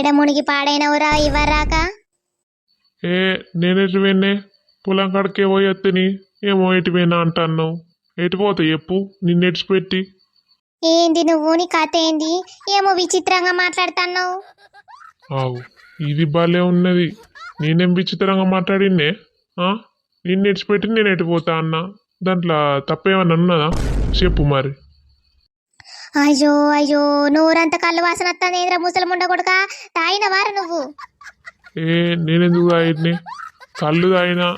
ఏడ మునిగి పాడైనవురా ఇవ్వరాక? ఏ నేనెటు పోయినే పొలం కాడికే పోయొత్తిని ఏమో ఎటు పోయినా అంటాను ఎటు పోతా చెప్పు నిన్నెడిచి పెట్టి? ఏంది నువ్వు? నీ కథ ఏంది? ఏమో విచిత్రంగా మాట్లాడుతున్నావు. ఆవు ఇది భలే ఉన్నది. నేనేం విచిత్రంగా మాట్లాడిన్నే? ఆ? నిన్ను ఇడిచిపెట్టి నేను ఎటు పోతా అన్న? దాంట్లో తప్పేమన్నా ఉన్నదా? చెప్పు మరి. అయ్యో అయ్యో నోరంత కళ్ళు వాసన వస్తుంది ముసలి ముసలముండ కొడుక. తాగినవారా నువ్వు. ఏ నేనెందుకు తాగిని కళ్ళు తాగినా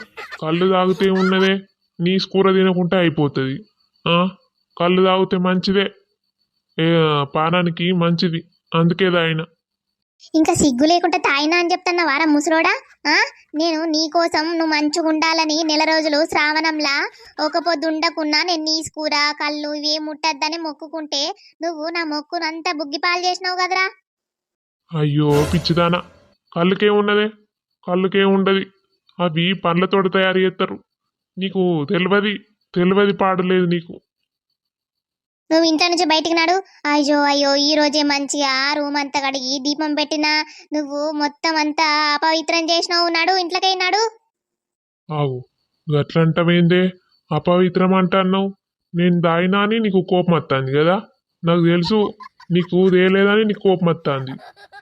కళ్ళు తాగితే ఉన్నదే నీ కూర తినకుంటే అయిపోతుంది. కళ్ళు తాగితే మంచిదే. ఏ పానానికి మంచిది. అందుకే తాగినా. ఇంకా సిగ్గు లేకుండా తాయినా అని చెప్తున్నా వారా ముసలోడా నేను నీ కోసం నువ్వు మంచిగా ఉండాలని నెల రోజులు శ్రావణంలా ఒక పొద్దు ఉండకున్నా నేను నీ కూర కళ్ళు ఇవే ముట్టద్దని మొక్కుకుంటే నువ్వు నా మొక్కునంతా బుగ్గిపాలు చేసినావు కదరా. అయ్యో పిచ్చిదానా. కళ్ళుకేమున్నదే కళ్ళుకేముండదు ఉండదు? అవి పండ్లతోటి తయారు చేస్తారు. నీకు తెలియదు తెలియదు పాడలేదు నీకు. నువ్వు ఇంట్లో నుంచి బయటికి నాడు? అయ్యో అయ్యో ఈ రోజే మంచిగా రూమ్ అంతా కడిగి దీపం పెట్టినా నువ్వు మొత్తం అంతా అపవిత్రం చేసినావు నాడు ఇంట్లోకి నాడు? ఆవు అపవిత్రం అంటున్నావు. నేను దాయినా అని నీకు కోపం వస్తుంది కదా? నాకు తెలుసు నీకు తేలేదని నీకు కోపం వస్తుంది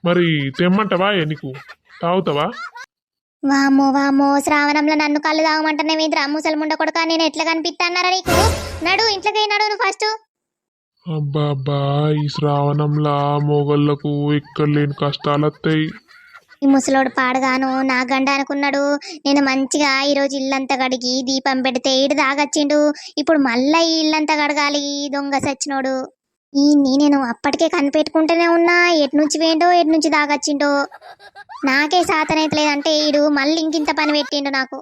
మరి తెమ్మంటావా ఏ నీకు? తాగుతావా? వామో వామో శ్రావణంలో నన్ను కళ్ళు తాగమంటున్నావేంద్రా? ముసలి ముండ కొడుక నేను ఎట్లా కనిపిస్తాన్నారా నీకు? నడు ఇంట్లోకి నాడు నువ్వు ఫస్ట్ అబ్బాబ్బా ఈ శ్రావణంలా మొగళ్ళకు ఇక్కడ లేని కష్టాలు వస్తాయి ఈ ముసలోడు పాడగాను నా గండ అనుకున్నాడు నేను మంచిగా ఈరోజు ఇల్లంతా కడిగి దీపం పెడితే ఈడు దాగచ్చిండు. ఇప్పుడు మళ్ళా ఈ ఇల్లంతా కడగాలి ఈ దొంగ సచ్చినోడు. ఈ నేను అప్పటికే కనిపెట్టుకుంటూనే ఉన్నా. ఎటు నుంచి వేండో ఎటు నుంచి దాగచ్చిండో. నాకే సాతనైతలేదంటే ఈడు మళ్ళీ ఇంకింత పని పెట్టిండు నాకు.